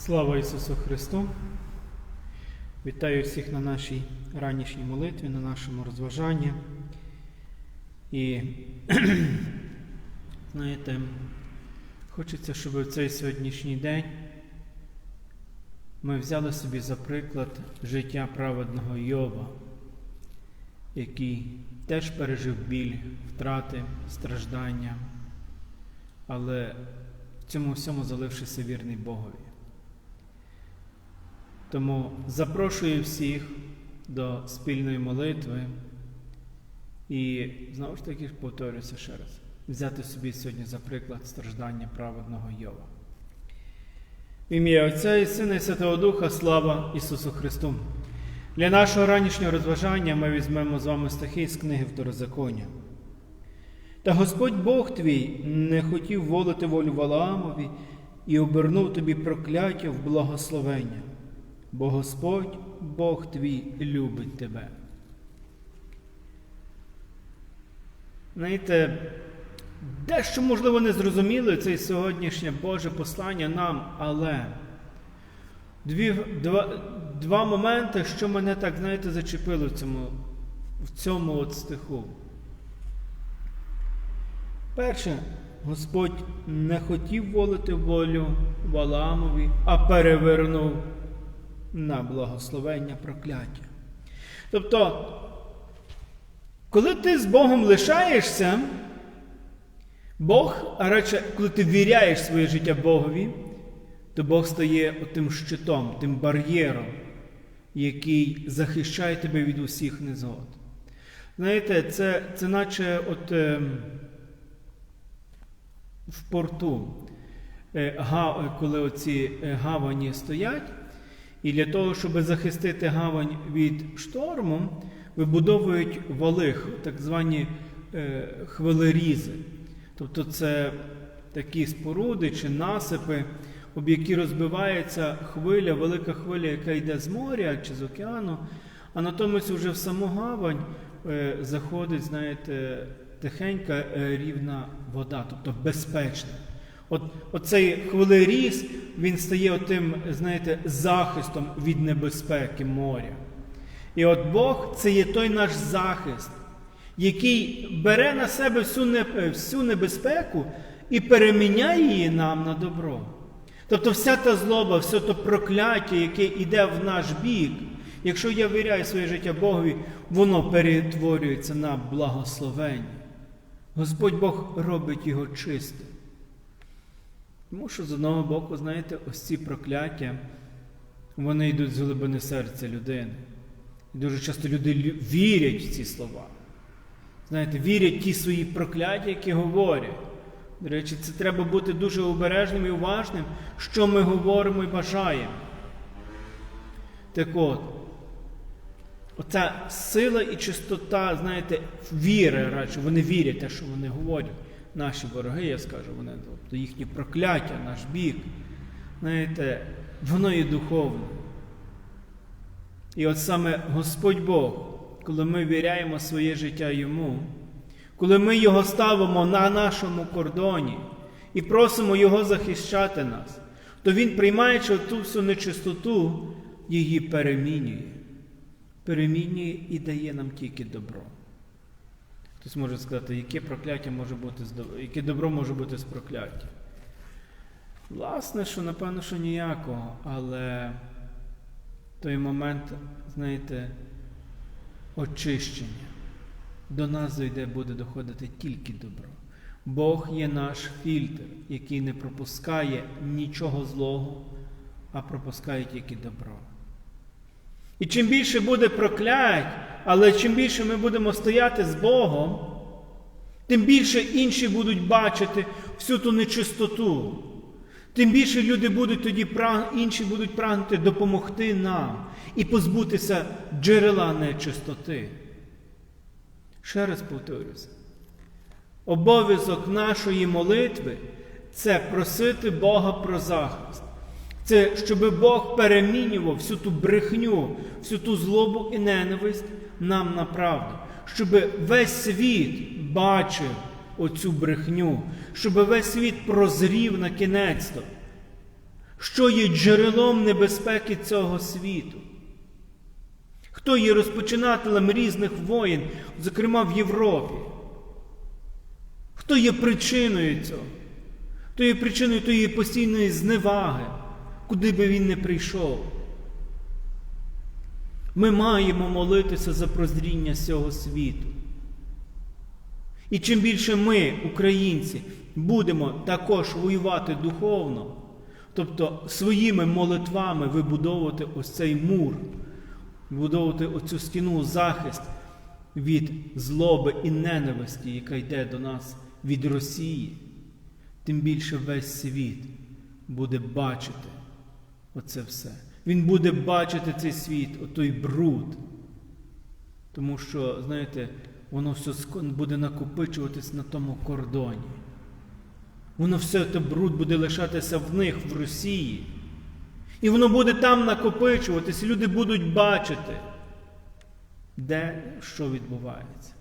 Слава Ісусу Христу! Вітаю всіх на нашій ранішній молитві, на нашому розважанні. І знаєте, хочеться, щоб в цей сьогоднішній день ми взяли собі за приклад життя праведного Йова, який теж пережив біль, втрати, страждання, але в цьому всьому залившися вірний Богові. Тому запрошую всіх до спільної молитви і знову ж таки повторюся ще раз, взяти собі сьогодні за приклад страждання праведного Йова. В ім'я Отця і Сина і Святого Духа, слава Ісусу Христу! Для нашого ранішнього розважання ми візьмемо з вами стихи з книги Второзаконня. Та Господь Бог твій не хотів волити волю Валаамові і обернув тобі прокляття в благословення, бо Господь Бог твій любить тебе. Знаєте, дещо, можливо, не зрозуміло це сьогоднішнє Боже послання нам, але дві, два, два моменти, що мене так, знаєте, зачепило в цьому, в цьому от стиху. Перше, Господь не хотів волити волю Валаамові, а перевернув на благословення прокляття. Тобто, коли ти з Богом лишаєшся, Бог, а радше, коли ти віряєш своє життя Богові, то Бог стає тим щитом, тим бар'єром, який захищає тебе від усіх незгод. Знаєте, це, це наче от. Е, в порту, коли оці гавані стоять, і для того, щоб захистити гавань від шторму, вибудовують валих, так звані хвилерізи. Тобто це такі споруди чи насипи, об які розбивається хвиля, велика хвиля, яка йде з моря чи з океану, а натомість вже в саму гавань заходить, знаєте, тихенька рівна вода, тобто безпечна. От, Оцей хвилеріз, він стає тим, знаєте, захистом від небезпеки моря. І от Бог це є той наш захист, який бере на себе не, всю небезпеку і переміняє її нам на добро. Тобто вся та злоба, все то прокляття, яке йде в наш бік, якщо я віряю своє життя Богові, воно перетворюється на благословення. Господь Бог робить його чистим. Тому що з одного боку, знаєте, ось ці прокляття, вони йдуть з глибини серця людини. І дуже часто люди вірять в ці слова. Знаєте, вірять ті свої прокляття, які говорять. До речі, це треба бути дуже обережним і уважним, що ми говоримо і бажаємо. Так от, Оця сила і чистота, знаєте, віри, радше, вони вірять те, що вони говорять. Наші вороги, я скажу, вони, тобто їхні прокляття, наш бік. Знаєте, воно є духовне. І от саме Господь Бог, коли ми віряємо своє життя Йому, коли ми Його ставимо на нашому кордоні і просимо Його захищати нас, то Він, приймаючи ту всю нечистоту, її перемінює перемінює і дає нам тільки добро. Хтось може сказати, яке прокляття може бути яке добро може бути з прокляття? Власне, що, напевно, що ніякого, але той момент, знаєте, очищення до нас зайде, буде доходити тільки добро. Бог є наш фільтр, який не пропускає нічого злого, а пропускає тільки добро. І чим більше буде проклять, але чим більше ми будемо стояти з Богом, тим більше інші будуть бачити всю ту нечистоту. Тим більше люди будуть тоді інші будуть прагнути допомогти нам і позбутися джерела нечистоти. Ще раз повторюся. Обов'язок нашої молитви це просити Бога про захист. Це щоб Бог перемінював всю ту брехню, всю ту злобу і ненависть нам на правду, щоб весь світ бачив оцю брехню, щоб весь світ прозрів на кінець, що є джерелом небезпеки цього світу. Хто є розпочинателем різних воєн, зокрема в Європі? Хто є причиною цього? Хто є причиною тієї постійної зневаги, куди би він не прийшов? Ми маємо молитися за прозріння цього світу. І чим більше ми, українці, будемо також воювати духовно, тобто своїми молитвами вибудовувати ось цей мур, вибудовувати оцю стіну захист від злоби і ненависті, яка йде до нас від Росії, тим більше весь світ буде бачити оце все. Він буде бачити цей світ, отой бруд. Тому що, знаєте, воно все буде накопичуватись на тому кордоні. Воно все те бруд буде лишатися в них, в Росії. І воно буде там накопичуватись, люди будуть бачити, де що відбувається.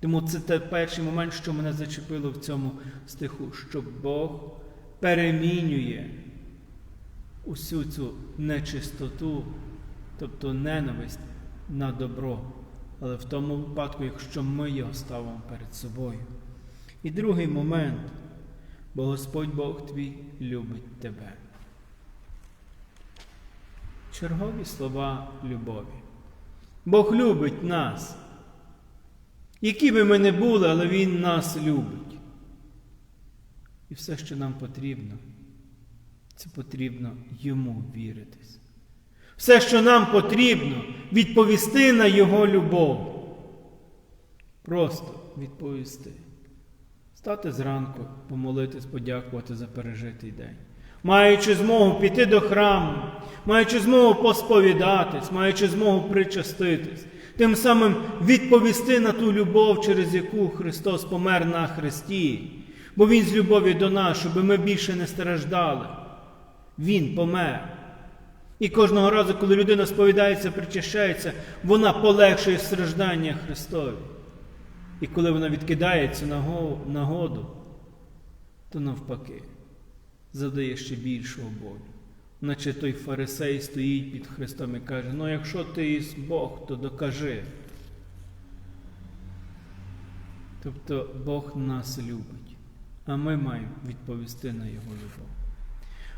Тому це той перший момент, що мене зачепило в цьому стиху, що Бог перемінює усю цю нечистоту, тобто ненависть на добро. Але в тому випадку, якщо ми його ставимо перед собою. І другий момент, бо Господь Бог твій любить тебе. Чергові слова любові. Бог любить нас. Які би ми не були, але Він нас любить. І все, що нам потрібно, це потрібно йому віритись. Все, що нам потрібно, відповісти на Його любов. Просто відповісти. Стати зранку, помолитись, подякувати за пережитий день. Маючи змогу піти до храму, маючи змогу посповідатись, маючи змогу причаститись, тим самим відповісти на ту любов, через яку Христос помер на Христі, бо Він з любові до нас, щоб ми більше не страждали. Він помер. І кожного разу, коли людина сповідається, причащається, вона полегшує страждання Христові. І коли вона відкидає цю нагоду, то навпаки завдає ще більшого болю. Наче той фарисей стоїть під Христом і каже: ну якщо ти єс Бог, то докажи. Тобто Бог нас любить, а ми маємо відповісти на Його любов.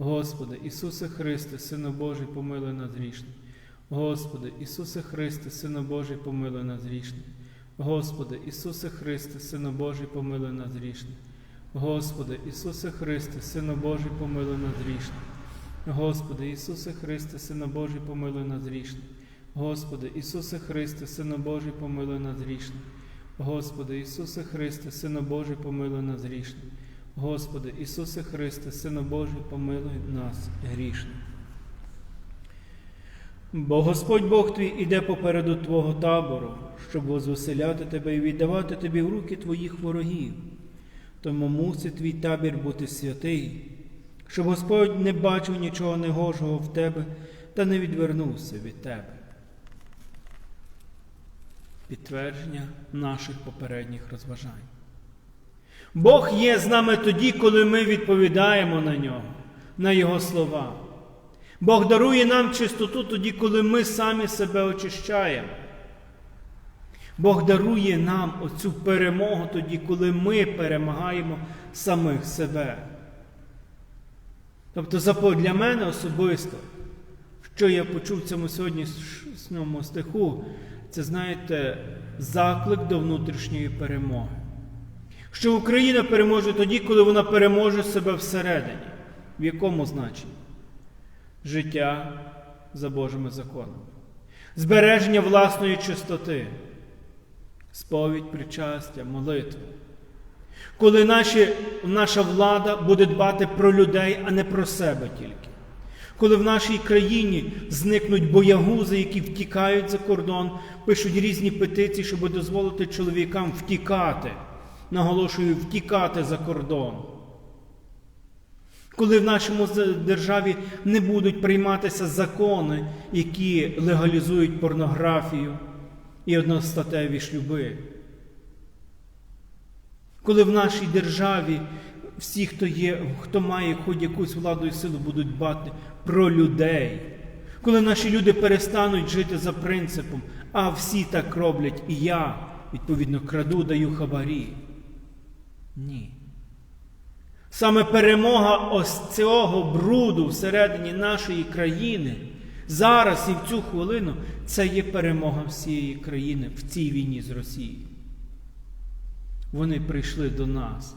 Господи, Ісусе Христе, Сину Божий, помилуй нас грішних. Господи, Ісусе Христе, Сину Божий, помилуй нас грішних. Господи, Ісусе Христе, Сину Божий, помилуй нас грішних. Господи, Ісусе Христе, Сину Божий, помилуй нас грішних. Господи, Ісусе Христе, Сину Божий, помилуй нас грішних. Господи, Ісусе Христе, Сину Божий, помилуй нас грішних. Господи, Ісусе Христе, Сину Божий, помилуй нас грішних. Господи, Ісусе Христе, Сину Божий, помилуй нас грішних. Бо Господь Бог твій іде попереду Твого табору, щоб возвеселяти тебе і віддавати тобі в руки твоїх ворогів. Тому мусить твій табір бути святий, щоб Господь не бачив нічого негожого в тебе та не відвернувся від тебе. Підтвердження наших попередніх розважань. Бог є з нами тоді, коли ми відповідаємо на нього, на Його слова. Бог дарує нам чистоту тоді, коли ми самі себе очищаємо. Бог дарує нам оцю перемогу тоді, коли ми перемагаємо самих себе. Тобто, для мене особисто, що я почув в цьому сьогоднішньому стиху, це, знаєте, заклик до внутрішньої перемоги. Що Україна переможе тоді, коли вона переможе себе всередині. В якому значенні? Життя за Божими законами, збереження власної чистоти, сповідь, причастя, молитва. Коли наші, наша влада буде дбати про людей, а не про себе тільки. Коли в нашій країні зникнуть боягузи, які втікають за кордон, пишуть різні петиції, щоб дозволити чоловікам втікати. Наголошую, втікати за кордон. Коли в нашому державі не будуть прийматися закони, які легалізують порнографію і одностатеві шлюби. Коли в нашій державі всі, хто є, хто має хоч якусь владу і силу, будуть дбати про людей. Коли наші люди перестануть жити за принципом, а всі так роблять, і я, відповідно, краду, даю хабарі. Ні. Саме перемога ось цього бруду всередині нашої країни зараз і в цю хвилину це є перемога всієї країни в цій війні з Росією. Вони прийшли до нас,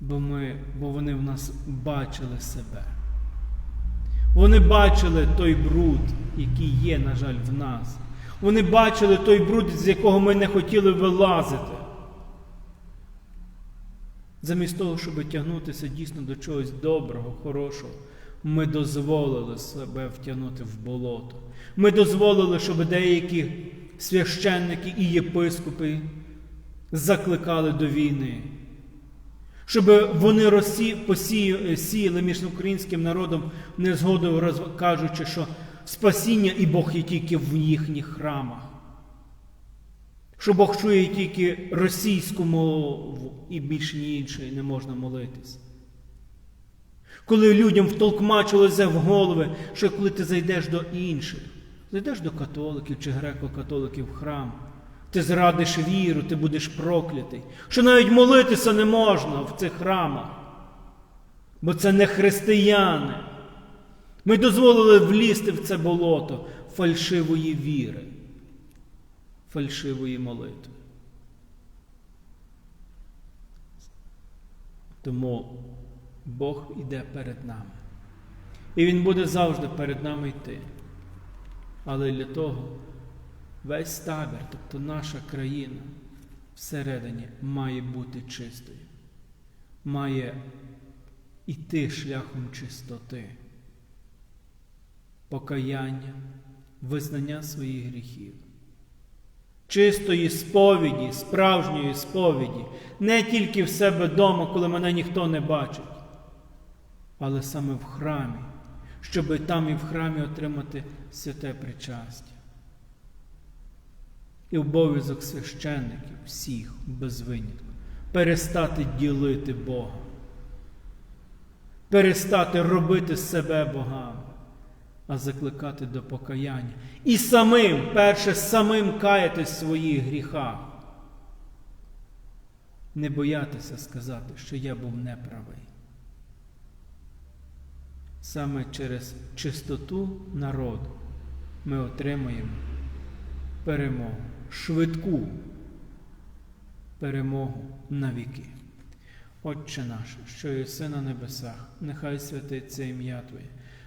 бо, ми, бо вони в нас бачили себе. Вони бачили той бруд, який є, на жаль, в нас. Вони бачили той бруд, з якого ми не хотіли вилазити. Замість того, щоб тягнутися дійсно до чогось доброго, хорошого, ми дозволили себе втягнути в болото. Ми дозволили, щоб деякі священники і єпископи закликали до війни. Щоб вони розсі... посі... сіяли між українським народом незгоду, кажучи, що спасіння і Бог є тільки в їхніх храмах. Що Бог чує тільки російську мову і більш ні іншої не можна молитись. Коли людям втолкмачилося в голови, що коли ти зайдеш до інших, зайдеш до католиків чи греко-католиків в храм, ти зрадиш віру, ти будеш проклятий, що навіть молитися не можна в цих храмах, бо це не християни. Ми дозволили влізти в це болото фальшивої віри фальшивої молитви. Тому Бог іде перед нами. І Він буде завжди перед нами йти. Але для того весь табір, тобто наша країна всередині має бути чистою, має йти шляхом чистоти, покаяння, визнання своїх гріхів чистої сповіді, справжньої сповіді, не тільки в себе вдома, коли мене ніхто не бачить, але саме в храмі, щоб там і в храмі отримати святе причастя. І обов'язок священників всіх без винятку перестати ділити Бога, перестати робити себе богами а закликати до покаяння. І самим, перше, самим каятись в своїх гріхах. Не боятися сказати, що я був неправий. Саме через чистоту народу ми отримуємо перемогу, швидку перемогу на віки. Отче наш, що єси на небесах, нехай святиться ім'я Твоє.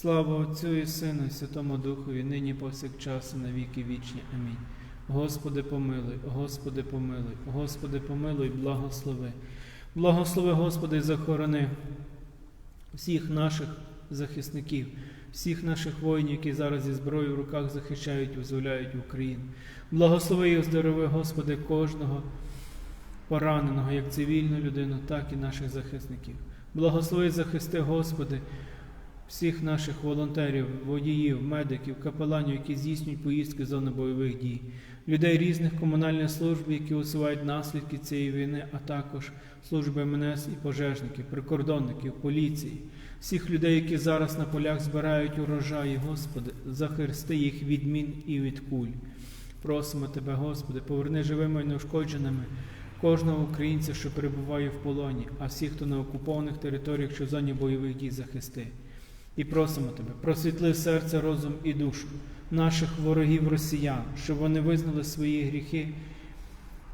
Слава Отцю і Сину, і Святому Духові, нині повсякчас і на віки вічні. Амінь. Господи, помилуй, Господи, помилуй, Господи, помилуй, благослови. Благослови, Господи, захорони всіх наших захисників, всіх наших воїнів, які зараз зі зброєю в руках захищають, визволяють Україну. Благослови і оздорови, Господи, кожного пораненого, як цивільну людину, так і наших захисників. Благослови, захисти, Господи всіх наших волонтерів, водіїв, медиків, капеланів, які здійснюють поїздки з зони бойових дій, людей різних комунальних служб, які усувають наслідки цієї війни, а також служби МНС і пожежників, прикордонників, поліції, всіх людей, які зараз на полях збирають урожаї, Господи, захисти їх від мін і від куль. Просимо Тебе, Господи, поверни живими і неушкодженими кожного українця, що перебуває в полоні, а всіх, хто на окупованих територіях, що в зоні бойових дій захисти. І просимо Тебе, просвітли серце, розум і душу наших ворогів росіян, щоб вони визнали свої гріхи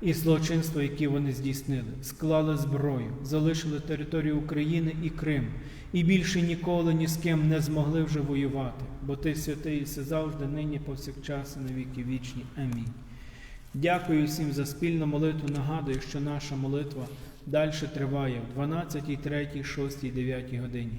і злочинства, які вони здійснили, склали зброю, залишили територію України і Крим, і більше ніколи ні з ким не змогли вже воювати, бо ти святий і все завжди, нині, повсякчас і на віки вічні. Амінь. Дякую всім за спільну молитву. Нагадую, що наша молитва далі триває в 12, 3, 6, 9 годині.